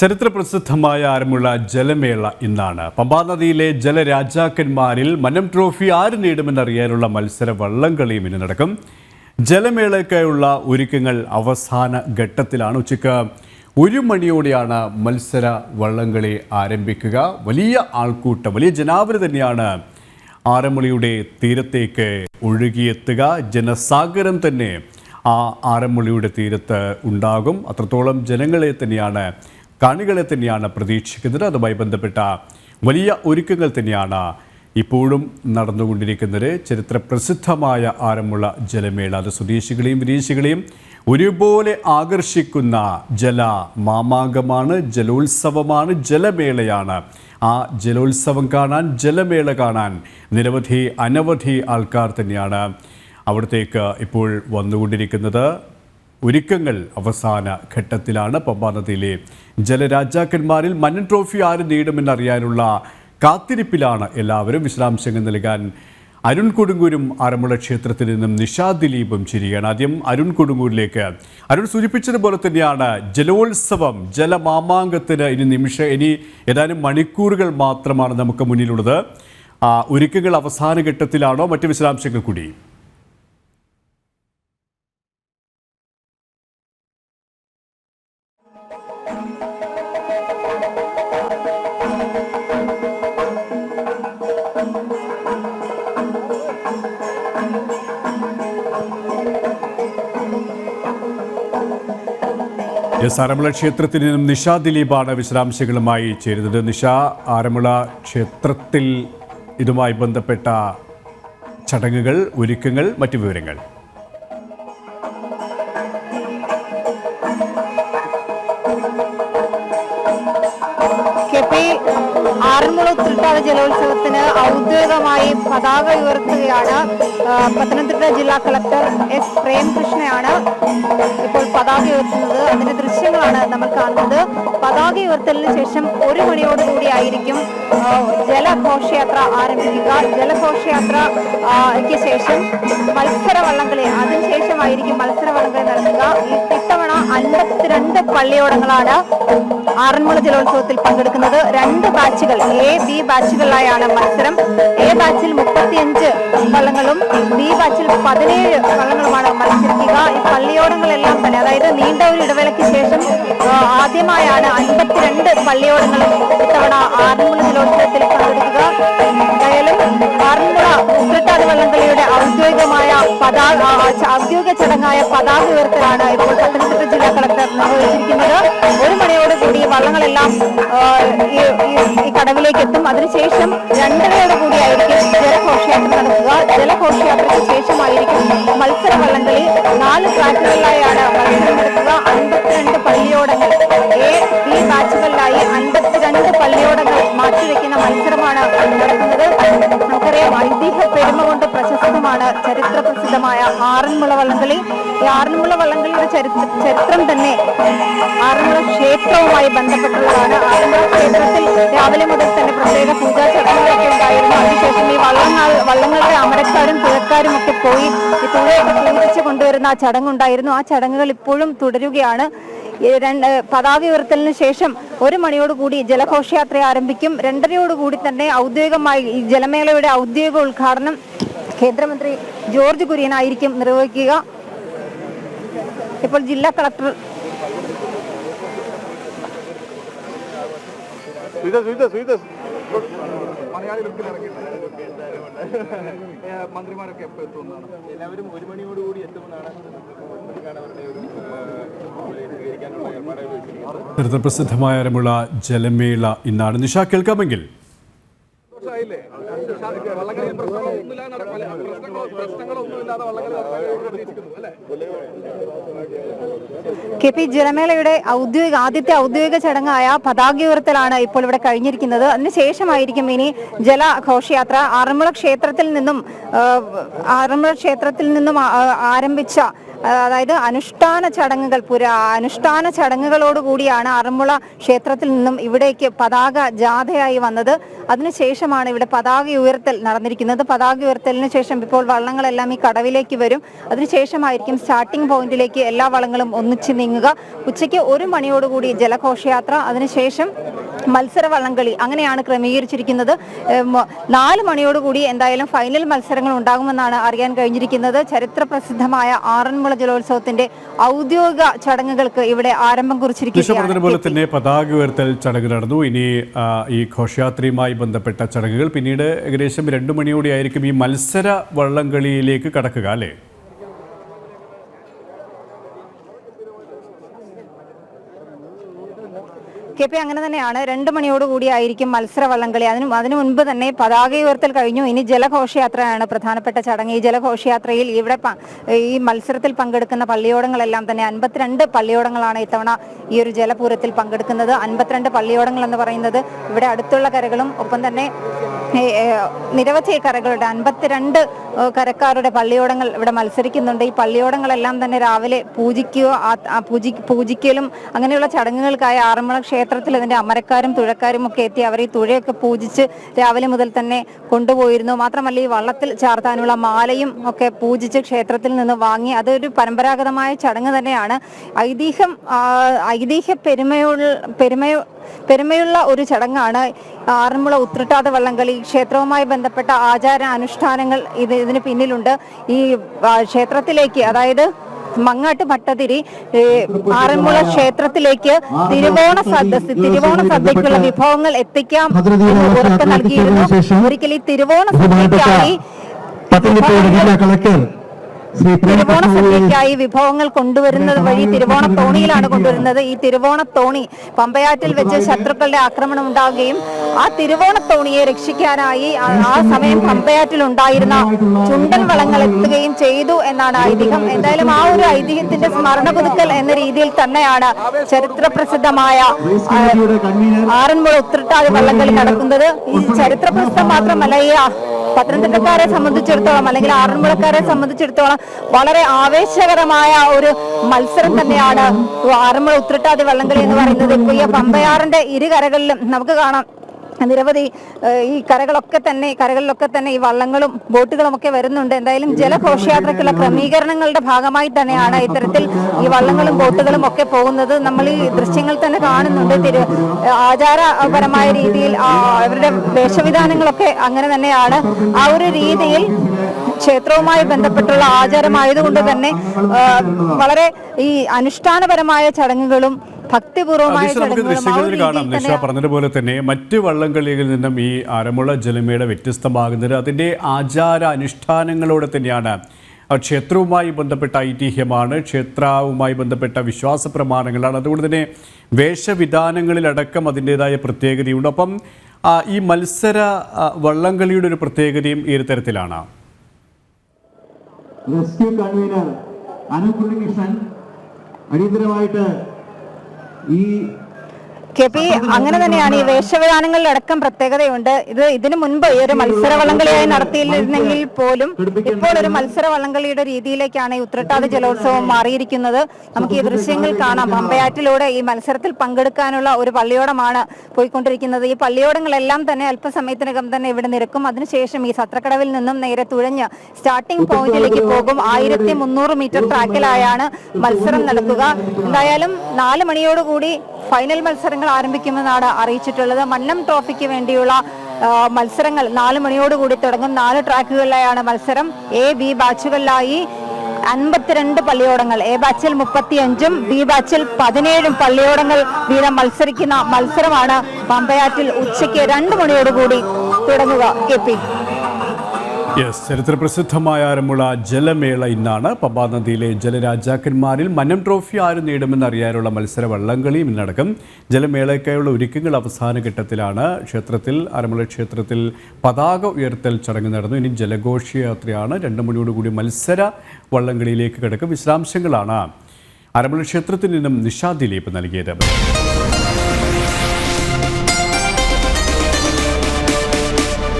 ചരിത്രപ്രസിദ്ധമായ ആരമുള്ള ജലമേള ഇന്നാണ്. പമ്പാ നദിയിലെ ജലരാജാക്കന്മാരിൽ മനം ട്രോഫി ആര് നേടുമെന്നറിയാനുള്ള മത്സര വള്ളംകളിയും ഇന്ന് നടക്കും. ജലമേളയ്ക്കായുള്ള ഒരുക്കങ്ങൾ അവസാന ഘട്ടത്തിലാണ് ഉച്ചയ്ക്ക്. ഒരു മണിയോടെയാണ് മത്സര വള്ളംകളി ആരംഭിക്കുക. വലിയ ആൾക്കൂട്ടം വലിയ ജനാവലി തന്നെയാണ് ആറന്മുളയുടെ തീരത്തേക്ക് ഒഴുകിയെത്തുക. ജനസാഗരം തന്നെ ആ ആറന്മുളയുടെ തീരത്ത് ഉണ്ടാകും. അത്രത്തോളം ജനങ്ങളെ തന്നെയാണ് കാണികളെ തന്നെയാണ് പ്രതീക്ഷിക്കുന്നത്. അതുമായി ബന്ധപ്പെട്ട വലിയ ഒരുക്കങ്ങൾ തന്നെയാണ് ഇപ്പോഴും നടന്നുകൊണ്ടിരിക്കുന്നത്. ചരിത്ര പ്രസിദ്ധമായ ആരമുള്ള ജലമേള. അത് സ്വദേശികളെയും വിദേശികളെയും ഒരുപോലെ ആകർഷിക്കുന്ന ജല മാമാങ്കമാണ് ജലോത്സവമാണ് ജലമേളയാണ്. ആ ജലോത്സവം കാണാൻ ജലമേള കാണാൻ നിരവധി അനവധി ആൾക്കാർ തന്നെയാണ് അവിടത്തേക്ക് ഇപ്പോൾ വന്നുകൊണ്ടിരിക്കുന്നത്. ഒരുക്കങ്ങൾ അവസാന ഘട്ടത്തിലാണ് പമ്പാനദിയിലെ ജലരാജാക്കന്മാരിൽ മന്നൻ ട്രോഫി ആര് നേടുമെന്നറിയാനുള്ള കാത്തിരിപ്പിലാണ് എല്ലാവരും വിശദാംശങ്ങൾ നൽകാൻ അരുൺ കൊടുങ്ങൂരും ആറന്മുള ക്ഷേത്രത്തിൽ നിന്നും നിഷാ ദിലീപും ചിരിയാണ്. ആദ്യം അരുൺ കൊടുങ്ങൂരിലേക്ക്. അരുൺ സൂചിപ്പിച്ചതുപോലെ തന്നെയാണ് ജലോത്സവം ജലമാമാങ്കത്തിന് ഇനി നിമിഷ ഇനി ഏതാനും മണിക്കൂറുകൾ മാത്രമാണ് നമുക്ക് മുന്നിലുള്ളത്. ഒരുക്കങ്ങൾ അവസാന ഘട്ടത്തിലാണോ? മറ്റ് വിശദാംശങ്ങൾ കൂടി. എസ് ആറന്മുള ക്ഷേത്രത്തിൽ നിന്നും നിഷ ദിലീപാണ് വിശദാംശങ്ങളുമായി ചേരുന്നത്. നിഷ ആറന്മുള ക്ഷേത്രത്തിൽ ഇതുമായി ബന്ധപ്പെട്ട ചടങ്ങുകൾ ഒരുക്കങ്ങൾ മറ്റു വിവരങ്ങൾ. ആറന്മുള ജലോത്സവത്തിന് ഔദ്യോഗികമായി പതാക ഉയർത്തുകയാണ് പത്തനംതിട്ട ജില്ലാ കളക്ടർ എസ് പ്രേംകൃഷ്ണയാണ് ഇപ്പോൾ പതാക ഉയർത്തുന്നത്. അതിന്റെ ദൃശ്യങ്ങളാണ് നമ്മൾ കാണുന്നത്. പതാക ഉയർത്തലിന് ശേഷം ഒരു മണിയോടുകൂടി ആയിരിക്കും ജലഘോഷയാത്ര ആരംഭിക്കുക. ജലഘോഷയാത്രയ്ക്ക് ശേഷം മത്സര വള്ളംകളി അതിനുശേഷമായിരിക്കും മത്സര വള്ളംകളി നടക്കുക. ഈ ഇത്തവണ അൻപത്തിരണ്ട് പള്ളിയോടങ്ങളാണ് ആറന്മുള ജലോത്സവത്തിൽ പങ്കെടുക്കുന്നത്. രണ്ട് ബാച്ചുകൾ എ ബി ബാച്ചുകളിലായാണ് മത്സരം. എ ബാച്ചിൽ മുപ്പത്തിയഞ്ച് വള്ളങ്ങളും ബി ബാച്ചിൽ പതിനേഴ് വള്ളങ്ങളുമാണ് മത്സരിക്കുക. ഈ പള്ളിയോടങ്ങളെല്ലാം തന്നെ അതായത് നീണ്ട ഒരു ഇടവേളയ്ക്ക് ശേഷം ആദ്യമായാണ് അൻപത്തിരണ്ട് പള്ളിയോടങ്ങളും ഇത്തവണ ആറന്മുള ജലോത്സവത്തിൽ പങ്കെടുക്കുക. എന്തായാലും ആറന്മുള ഉത്രട്ടാതി വള്ളംകളിയുടെ ഔദ്യോഗികമായ പതാക ഔദ്യോഗിക ചടങ്ങായ പതാക ഉയർത്തലാണ് ഇപ്പോൾ പത്തനംതിട്ട ജില്ലാ കളക്ടർ നിർവഹിച്ചിരിക്കുന്നത്. ഒരു മണിയോടുകൂടി വള്ളങ്ങളെല്ലാം ആ, ഈ ഈ- ഈ കടവിലേക്ക് എത്തും. അതിനുശേഷം രണ്ടരയോട് കൂടിയായിരിക്കും ജലഘോഷയാത്ര നടക്കുക. ജലഘോഷയാത്രയ്ക്ക് ശേഷമായിരിക്കും മത്സര വള്ളംകളി നാല് ട്രാക്കുകളിലായാണ് മത്സരം നടക്കുക. അൻപത്തിരണ്ട് പള്ളിയോടങ്ങൾ എ ബി ബാച്ചുകളിലായി അൻപത്തിരണ്ട് പള്ളിയോടങ്ങൾ മാറ്റിവെക്കുന്ന മത്സരമാണ് നടക്കുന്നത്. നമുക്കറിയാം ഐതിഹ്യ പെരുമ കൊണ്ട് പ്രശസ്തമാണ് ചരിത്ര പ്രസിദ്ധമായ ആറന്മുള വള്ളംകളി. ഈ ആറന്മുള വള്ളംകളിയുടെ ചരിത്ര ചരിത്രം തന്നെ ആറന്മുള ക്ഷേത്രവുമായി ബന്ധപ്പെട്ടുള്ളതാണ്. ആറന്മുള ക്ഷേത്രത്തിൽ രാവിലെ മുതൽ തന്നെ പ്രത്യേക പൂജാ ചടങ്ങുകളൊക്കെ ഉണ്ടായിരുന്നു. അതിനുശേഷം ഈ വള്ളങ്ങൾ വള്ളങ്ങളുടെ അമരക്കാരും തുഴക്കാരും ഒക്കെ പോയി ഈ തുഴയൊക്കെ പൂജിച്ച് കൊണ്ടുവരുന്ന ആ ചടങ്ങുണ്ടായിരുന്നു. ആ ചടങ്ങുകൾ ഇപ്പോഴും തുടരുകയാണ്. രണ്ട് പതാക ഉയർത്തലിന് ശേഷം ഒരു മണിയോടുകൂടി ജലഘോഷയാത്ര ആരംഭിക്കും. രണ്ടരയോടുകൂടി തന്നെ ഔദ്യോഗികമായി ഈ ജലമേളയുടെ ഔദ്യോഗിക ഉദ്ഘാടനം കേന്ദ്രമന്ത്രി ജോർജ് കുര്യനായിരിക്കും നിർവഹിക്കുക. ഇപ്പോൾ ജില്ലാ കളക്ടർ മന്ത്രിമാരൊക്കെ എപ്പോൾ എത്തുമെന്നാണ്? എല്ലാവരും ഒരു മണിയോടുകൂടി എത്തുമെന്നാണ് ചരിത്ര പ്രസിദ്ധമായ ആറന്മുള ജലമേള ഇന്നാണ്. നിഷ കേൾക്കാമെങ്കിൽ സന്തോഷമായില്ലേ വള്ളംകളിയിൽ പ്രശ്നങ്ങളൊന്നുമില്ലാതെ പ്രശ്നങ്ങളൊന്നുമില്ലാതെ വള്ളംകളി നടക്കാൻ അല്ലേ? കെ പി ജലമേളയുടെ ഔദ്യോഗിക ആദ്യത്തെ ഔദ്യോഗിക ചടങ്ങായ പതാക ഉയർത്തലാണ് ഇപ്പോൾ ഇവിടെ കഴിഞ്ഞിരിക്കുന്നത്. അതിനുശേഷമായിരിക്കും ഇനി ജലഘോഷയാത്ര ആറന്മുള ക്ഷേത്രത്തിൽ നിന്നും ആറന്മുള ക്ഷേത്രത്തിൽ നിന്നും ആരംഭിച്ച അതായത് അനുഷ്ഠാന ചടങ്ങുകൾ പുര അനുഷ്ഠാന ചടങ്ങുകളോട് കൂടിയാണ് ആറന്മുള ക്ഷേത്രത്തിൽ നിന്നും ഇവിടേക്ക് പതാക ജാഥയായി വന്നത്. അതിനുശേഷമാണ് ഇവിടെ പതാക ഉയർത്തൽ നടന്നിരിക്കുന്നത്. പതാക ഉയർത്തലിന് ശേഷം ഇപ്പോൾ വള്ളങ്ങളെല്ലാം ഈ കടവിലേക്ക് വരും. അതിനുശേഷമായിരിക്കും സ്റ്റാർട്ടിംഗ് പോയിന്റിലേക്ക് എല്ലാ വള്ളങ്ങളും ഒന്നിച്ച് നീങ്ങുക. ഉച്ചയ്ക്ക് ഒരു മണിയോടുകൂടി ജലഘോഷയാത്ര. അതിനുശേഷം മത്സര വള്ളംകളി അങ്ങനെയാണ് ക്രമീകരിച്ചിരിക്കുന്നത്. നാല് മണിയോടുകൂടി എന്തായാലും ഫൈനൽ മത്സരങ്ങൾ ഉണ്ടാകുമെന്നാണ് അറിയാൻ കഴിഞ്ഞിരിക്കുന്നത്. ചരിത്ര പ്രസിദ്ധമായ ആറന്മുള ജലോത്സവത്തിന്റെ ഔദ്യോഗിക ചടങ്ങുകൾക്ക് ഇവിടെ ആരംഭം കുറിച്ചിരിക്കുന്നു പറഞ്ഞതുപോലെ തന്നെ പതാക ഉയർത്തൽ ചടങ്ങ് നടന്നു. ഇനി ഈ ഘോഷയാത്രയുമായി ബന്ധപ്പെട്ട ചടങ്ങുകൾ. പിന്നീട് ഏകദേശം രണ്ടു മണിയോടെ ആയിരിക്കും ഈ മത്സര വള്ളംകളിയിലേക്ക് കടക്കുക അല്ലേ? കെ പി അങ്ങനെ തന്നെയാണ്. രണ്ട് മണിയോടുകൂടി ആയിരിക്കും മത്സര വള്ളംകളി അതിനു അതിനു മുൻപ് തന്നെ പതാക ഉയർത്തൽ കഴിഞ്ഞു. ഇനി ജലഘോഷയാത്രയാണ് പ്രധാനപ്പെട്ട ചടങ്ങ്. ഈ ജലഘോഷയാത്രയിൽ ഇവിടെ ഈ മത്സരത്തിൽ പങ്കെടുക്കുന്ന പള്ളിയോടങ്ങളെല്ലാം തന്നെ അൻപത്തിരണ്ട് പള്ളിയോടങ്ങളാണ് ഇത്തവണ ഈ ഒരു ജലപൂരത്തിൽ പങ്കെടുക്കുന്നത്. അൻപത്തിരണ്ട് പള്ളിയോടങ്ങൾ എന്ന് പറയുന്നത് ഇവിടെ അടുത്തുള്ള കരകളും ഒപ്പം തന്നെ നിരവധി കരകളുടെ അൻപത്തിരണ്ട് കരക്കാരുടെ പള്ളിയോടങ്ങൾ ഇവിടെ മത്സരിക്കുന്നുണ്ട്. ഈ പള്ളിയോടങ്ങളെല്ലാം തന്നെ രാവിലെ പൂജിക്കുകയോ പൂജി പൂജിക്കലും അങ്ങനെയുള്ള ചടങ്ങുകൾക്കായി ആറന്മുള ക്ഷേത്രത്തിൽ അതിന്റെ അമരക്കാരും തുഴക്കാരും ഒക്കെ എത്തി അവർ ഈ തുഴയൊക്കെ പൂജിച്ച് രാവിലെ മുതൽ തന്നെ കൊണ്ടുപോയിരുന്നു. മാത്രമല്ല ഈ വള്ളത്തിൽ ചാർത്താനുള്ള മാലയും ഒക്കെ പൂജിച്ച് ക്ഷേത്രത്തിൽ നിന്ന് വാങ്ങി അതൊരു പരമ്പരാഗതമായ ചടങ്ങ് തന്നെയാണ്. ഐതിഹ്യം ഐതിഹ്യ പെരുമയുള്ള പെരുമയോ പെരുമയുള്ള ഒരു ചടങ്ങാണ് ആറന്മുള ഉത്രട്ടാത വള്ളംകളി. ക്ഷേത്രവുമായി ബന്ധപ്പെട്ട ആചാര അനുഷ്ഠാനങ്ങൾ ഇത് ഇതിന് പിന്നിലുണ്ട്. ഈ ക്ഷേത്രത്തിലേക്ക് അതായത് മങ്ങാട്ട് ഭട്ടതിരി ആറന്മുള ക്ഷേത്രത്തിലേക്ക് തിരുവോണ സദ്യ തിരുവോണ സദ്യക്കുള്ള വിഭവങ്ങൾ എത്തിക്കാം എന്ന് ഉറപ്പ് നൽകിയിരുന്നു. ഒരിക്കൽ ഈ തിരുവോണ സദ്യക്കായി പത്തനംതിട്ടയുടെ ജില്ലാ കളക്ടർ തിരുവോണ സദ്യക്കായി വിഭവങ്ങൾ കൊണ്ടുവരുന്നത് വഴി തിരുവോണ തോണിയിലാണ് കൊണ്ടുവരുന്നത്. ഈ തിരുവോണ തോണി പമ്പയാറ്റിൽ വെച്ച് ശത്രുക്കളുടെ ആക്രമണം ഉണ്ടാവുകയും ആ തിരുവോണ തോണിയെ രക്ഷിക്കാനായി ആ സമയം പമ്പയാറ്റിൽ ഉണ്ടായിരുന്ന ചുണ്ടൻ വളങ്ങൾ എത്തുകയും ചെയ്തു എന്നാണ് ഐതിഹ്യം. എന്തായാലും ആ ഒരു ഐതിഹ്യത്തിന്റെ സ്മരണ പുതുക്കൽ എന്ന രീതിയിൽ തന്നെയാണ് ചരിത്ര പ്രസിദ്ധമായ ആറന്മുള ഉത്രട്ടാതി വള്ളംകളി നടക്കുന്നത്. ഈ ചരിത്ര പ്രസിദ്ധം മാത്രമല്ല ഈ പത്തനംതിട്ടക്കാരെ സംബന്ധിച്ചിടത്തോളം അല്ലെങ്കിൽ ആറന്മുളക്കാരെ സംബന്ധിച്ചിടത്തോളം വളരെ ആവേശകരമായ ഒരു മത്സരം തന്നെയാണ് ആറന്മുള ഉത്രട്ടാതി വള്ളംകളി എന്ന് പറയുന്നത്. ഇപ്പൊ ഈ പമ്പയാറിന്റെ ഇരുകരകളിലും നമുക്ക് കാണാം. നിരവധി ഈ കരകളൊക്കെ തന്നെ കരകളിലൊക്കെ തന്നെ ഈ വള്ളങ്ങളും ബോട്ടുകളും ഒക്കെ വരുന്നുണ്ട്. എന്തായാലും ജലഘോഷയാത്രയ്ക്കുള്ള ക്രമീകരണങ്ങളുടെ ഭാഗമായി തന്നെയാണ് ഇത്തരത്തിൽ ഈ വള്ളങ്ങളും ബോട്ടുകളും ഒക്കെ പോകുന്നത്. നമ്മൾ ഈ ദൃശ്യങ്ങൾ തന്നെ കാണുന്നുണ്ട്. തിരു ആചാരപരമായ രീതിയിൽ അവരുടെ വേഷവിധാനങ്ങളൊക്കെ അങ്ങനെ തന്നെയാണ്. ആ ഒരു രീതിയിൽ ക്ഷേത്രവുമായി ബന്ധപ്പെട്ടുള്ള ആചാരമായതുകൊണ്ട് തന്നെ വളരെ ഈ അനുഷ്ഠാനപരമായ ചടങ്ങുകളും ഭക്തിപൂർവമായ കാണാം. നിഷ പറഞ്ഞതുപോലെ തന്നെ മറ്റ് വള്ളംകളികളിൽ നിന്നും ഈ ആരമുള ജലമേള വ്യത്യസ്തമാകുന്നത് അതിന്റെ ആചാര അനുഷ്ഠാനങ്ങളോടെ തന്നെയാണ്. ക്ഷേത്രവുമായി ബന്ധപ്പെട്ട ഐതിഹ്യമാണ്. ക്ഷേത്രവുമായി ബന്ധപ്പെട്ട വിശ്വാസ പ്രമാണങ്ങളാണ്. അതുകൊണ്ട് തന്നെ വേഷവിധാനങ്ങളിലടക്കം അതിന്റെതായ പ്രത്യേകതയുണ്ട്. അപ്പം ഈ മത്സര വള്ളംകളിയുടെ ഒരു പ്രത്യേകതയും ഈ ഒരു തരത്തിലാണ്. റെസ്ക്യൂ കൺവീനർ അനൂപ് ഉണ്ണികൃഷ്ണൻ അടിയന്തരമായിട്ട് ഈ കെ പി അങ്ങനെ തന്നെയാണ്. ഈ വേഷവിധാനങ്ങളിലടക്കം പ്രത്യേകതയുണ്ട്. ഇത് ഇതിനു മുൻപ് ഈ ഒരു മത്സര വള്ളംകളിയായി നടത്തിയിരുന്നെങ്കിൽ പോലും ഇപ്പോൾ ഒരു മത്സര വള്ളംകളിയുടെ രീതിയിലേക്കാണ് ഈ ഉത്രട്ടാതി ജലോത്സവം മാറിയിരിക്കുന്നത്. നമുക്ക് ഈ ദൃശ്യങ്ങൾ കാണാം. പമ്പയാറ്റിലൂടെ ഈ മത്സരത്തിൽ പങ്കെടുക്കാനുള്ള ഒരു പള്ളിയോടമാണ് പോയിക്കൊണ്ടിരിക്കുന്നത്. ഈ പള്ളിയോടങ്ങളെല്ലാം തന്നെ അല്പസമയത്തിനകം തന്നെ ഇവിടെ നിരക്കും. അതിനുശേഷം ഈ സത്രക്കടവിൽ നിന്നും നേരെ തുഴഞ്ഞ് സ്റ്റാർട്ടിംഗ് പോയിന്റിലേക്ക് പോകും. ആയിരത്തി മീറ്റർ ട്രാക്കിലായാണ് മത്സരം നടക്കുക. എന്തായാലും നാല് മണിയോടുകൂടി ഫൈനൽ മത്സരങ്ങൾ ആരംഭിക്കുമെന്നാണ് അറിയിച്ചിട്ടുള്ളത്. മന്നം ട്രോഫിക്ക് വേണ്ടിയുള്ള മത്സരങ്ങൾ നാല് മണിയോടുകൂടി തുടങ്ങും. നാല് ട്രാക്കുകളിലായാണ് മത്സരം. എ ബി ബാച്ചുകളിലായി അൻപത്തിരണ്ട് പള്ളിയോടങ്ങൾ എ ബാച്ചിൽ മുപ്പത്തിയഞ്ചും ബി ബാച്ചിൽ പതിനേഴും പള്ളിയോടങ്ങൾ വീതം മത്സരിക്കുന്ന മത്സരമാണ് പമ്പയാറ്റിൽ ഉച്ചയ്ക്ക് രണ്ട് മണിയോടുകൂടി തുടങ്ങുക. K P. യെസ് ചരിത്രപ്രസിദ്ധമായ ആരമുള ജലമേള ഇന്നാണ്. പമ്പാ നദിയിലെ ജലരാജാക്കന്മാരിൽ മന്നം ട്രോഫി ആര് നേടുമെന്ന് അറിയാനുള്ള മത്സര വള്ളംകളിയും ഇന്നടക്കം. ജലമേളയ്ക്കായുള്ള ഒരുക്കങ്ങൾ അവസാന ഘട്ടത്തിലാണ്. ക്ഷേത്രത്തിൽ ആരമുള ക്ഷേത്രത്തിൽ പതാക ഉയർത്തൽ ചടങ്ങ് നടന്നു. ഇനി ജലഘോഷയാത്രയാണ്. രണ്ട് മണിയോടുകൂടി മത്സര വള്ളംകളിയിലേക്ക് കിടക്കും വിശദാംശങ്ങളാണ് ആരമുള ക്ഷേത്രത്തിൽ നിന്നും നിഷാ ദിലീപ് നൽകിയത്.